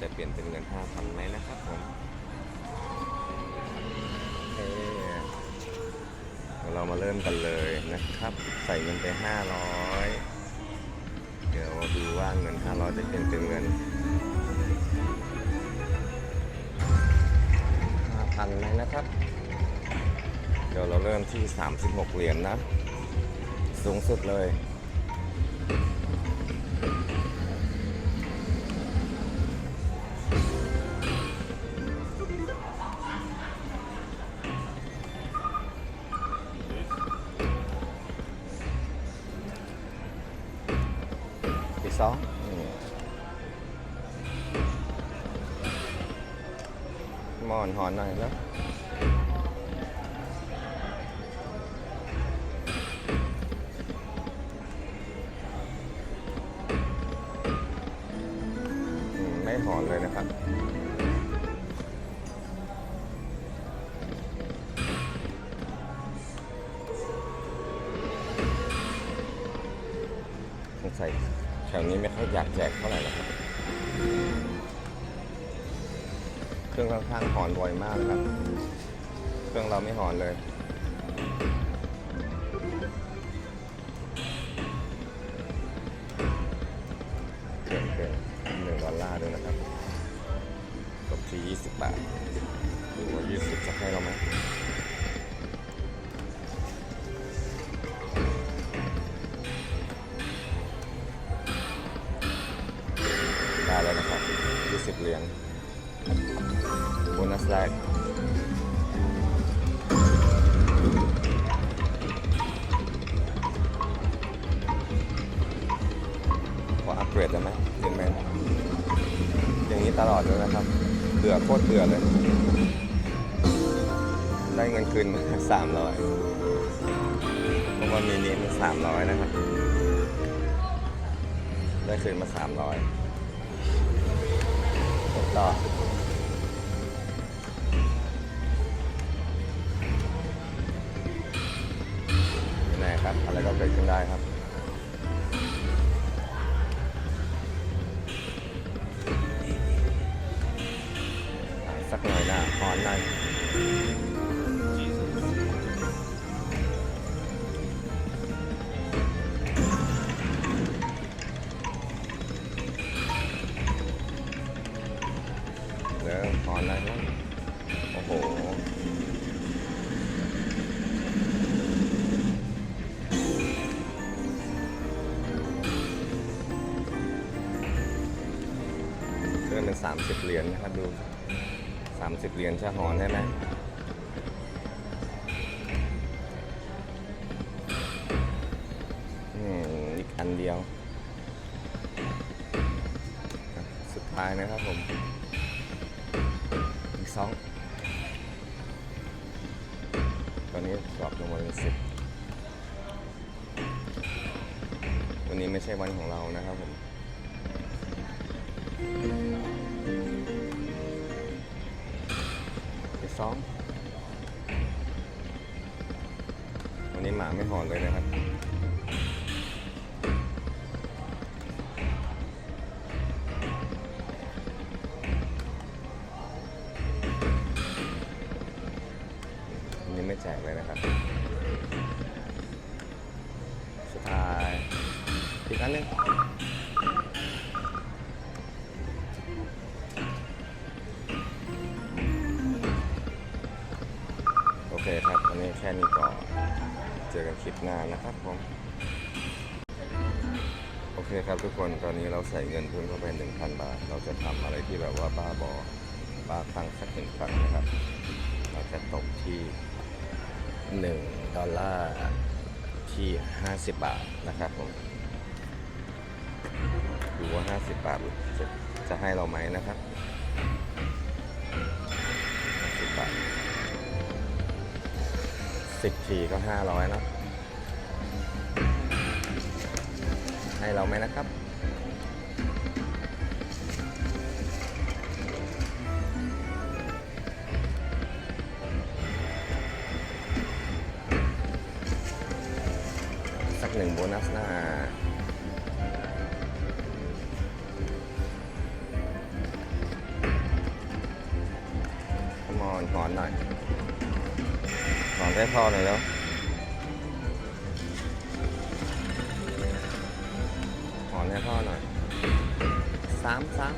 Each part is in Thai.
จะเปลี่ยนเป็นเงินห้าพันไหมนะครับผมเดี๋ยวเรามาเริ่มกันเลยนะครับ ใส่เงินไปห้าร้อยเดี๋ยวดูว่าเงินห้าร้อยจะเปลี่ยนเป็นเงินห้าพันไหมนะครับ เดี๋ยวเราเริ่มที่ 36 เหรียญนะ สูงสุดเลย สองนี่หมอนหอนหน่อยแล้วไม่หอนเลยนะครับสงสัย แถวนี้ไม่ค่อยอยากแจกเท่าไหร่นะครับ เครื่องข้างๆหอนบ่อยมากนะครับ เครื่องเราไม่หอนเลยเกินเกินหนึ่งดอลลาร์ด้วยนะครับตกที่20 บาทดูว่า20จะให้เราไหม เบื่อโคตรเบื่อเลย ได้เงินคืนมา300เพราะว่ามีนี้มัน300นะครับ ได้คืนมา300กดต่อไม่แน่ครับ อะไรก็เกิดขึ้นได้ครับ นะหอนหน่อยเดี๋ยวหอนหน่อนโอ้โหเกินเป็นสามสิบเหรียญนะครับดู สามสิบเหรียญจะหอนได้ไหมอืมอีกอันเดียว สุดท้ายนะครับผม อีกสองตอนนี้ดรอปลงมาเป็นสิบวันนี้ไม่ใช่วันของเรานะครับผม วันนี้หมาไม่หอนเลยนะครับ เคครับวันนี้แค่นี้ก่อนเจอกันคลิปหน้านะครับผมโอเคครับทุกคนตอนนี้เราใส่เงินเพิ่มเข้าไป 1,000 บาท เราจะทำอะไรที่แบบว่าบ้าบอบ้าคลั่งสักหนึ่งครั้งนะครับ เราจะตกที่ 1 ดอลลาร์ที่ 50 บาทนะครับผมดูว่า 50 บาทจะจะให้เราไหมนะครับ 50 บาท สิบทีก็ห้าร้อยเนาะให้เราไหมนะครับสักหนึ่งโบนัสหน้า ได้พ่อหน่อยแล้วหอนให้พ่อหน่อยสามสาม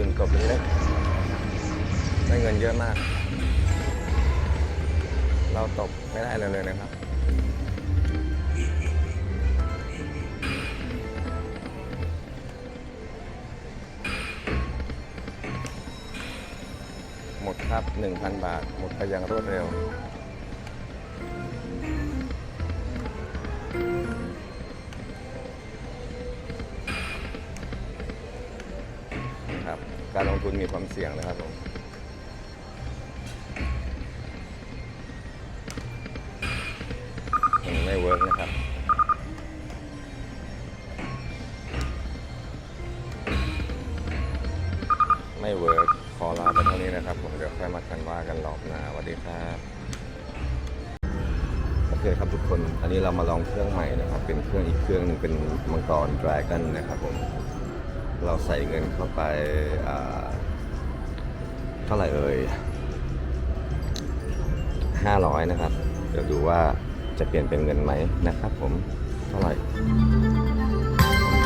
คืนกดเป็นเล็กได้เงินเยอะมาก เราตกไม่ได้เลยเลยนะครับหมดครับ 1,000 บาท หมดไปอย่างรวดเร็ว การลงทุนมีความเสี่ยงนะครับผมมันไม่เวิร์กนะครับไม่เวิร์กขอลาไปเท่านี้นะครับ ผมเดี๋ยวค่อยมากันว่ากันรอบหน้าสวัสดีครับโอเคครับทุกคน อันนี้เรามาลองเครื่องใหม่นะครับ เป็นเครื่องอีกเครื่องหนึงเป็นมังกรดราก้อนนะครับผม เราใส่เงินเข้าไปเท่าไหร่เอ่ย500 นะครับ เดี๋ยวดูว่าจะเปลี่ยนเป็นเงินไหมนะครับผม เท่าไหร่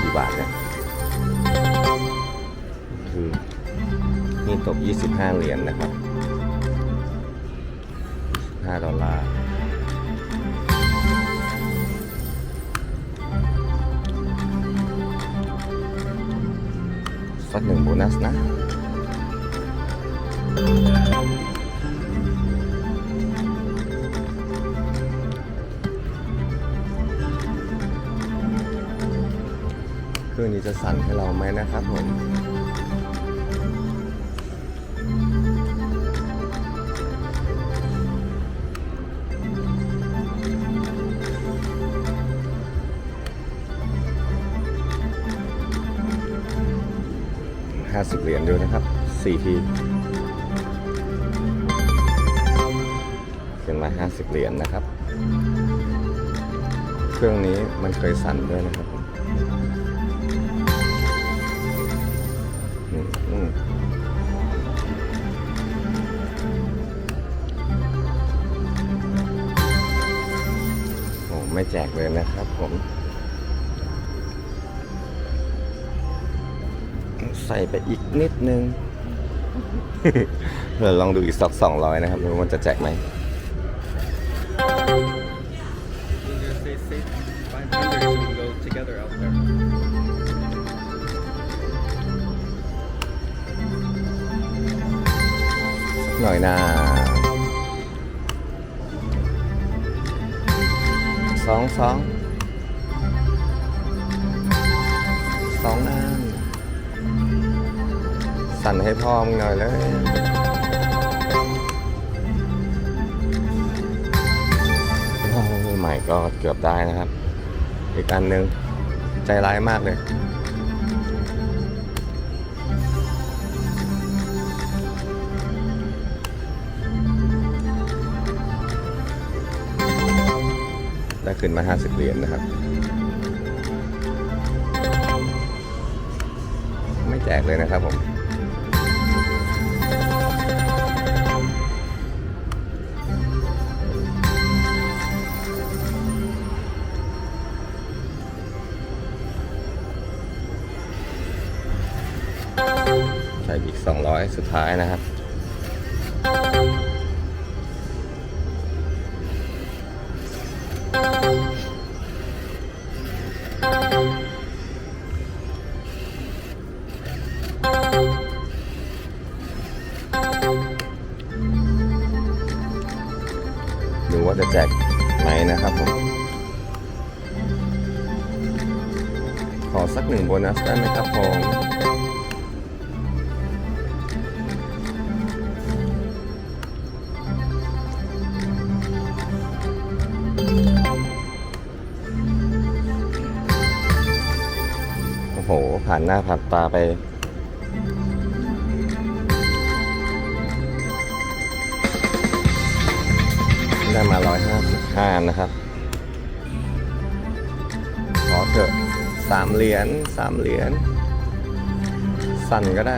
กี่บาทเนี่ยคือนี่ตก 25 เหรียญนะครับ5ดอลลาร์ สักหนึ่งโบนัสนะเครื่องนี้จะสั่นให้เราไหมนะครับผม 50 เหรียญดูนะครับ4ทีขึ้นมา 50 เหรียญนะครับ เครื่องนี้มันเคยสั่นด้วยนะครับอืมอืมโอ้ไม่แจกเลยนะครับผม ใส่ไปอีกนิดนึงเดี๋ยวลองดูอีกสักสองร้อยนะครับดูว่ามันจะแจกไหมหน่อยนะสองสอง สั่นให้พ่อมึงหน่อยเลยใหม่ก็เกือบได้นะครับ อีกอันหนึ่งใจร้ายมากเลยได้ขึ้นมา 50 เหรียญนะครับ ไม่แจกเลยนะครับผม ส่อีก 200 สุดท้ายนะครับ ดูว่าจะแจกไหมนะครับผม ขอสักหนึ่งโบนัสได้ไหมครับผม โห ผ่านหน้าผ่านตาไป ได้มา 155 นะครับ ขอเถอะสามเหรียญสามเหรียญ สั่นก็ได้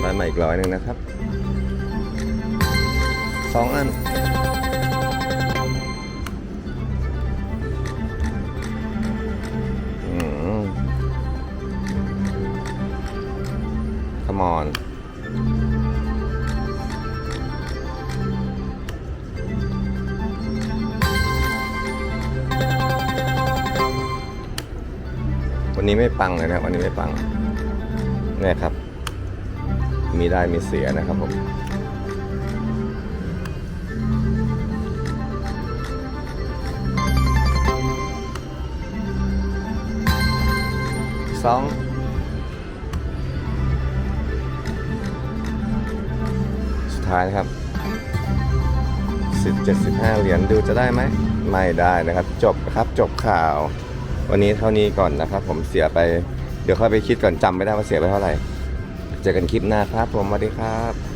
ได้มาอีกร้อยหนึ่งนะครับสองอัน come on วันนี้ไม่ปังเลยนะ วันนี้ไม่ปังเนี่ยครับ มีได้มีเสียนะครับผมสอง ท้ายนะครับ17 15เหรียญดูจะได้ไหมไม่ได้นะครับ จบนะครับจบข่าว วันนี้เท่านี้ก่อนนะครับ ผมเสียไปเดี๋ยวค่อยไปคิดก่อนจำไม่ได้ว่าเสียไปเท่าไหร่เจอกันคลิปหน้าครับผมสวัสดีครับ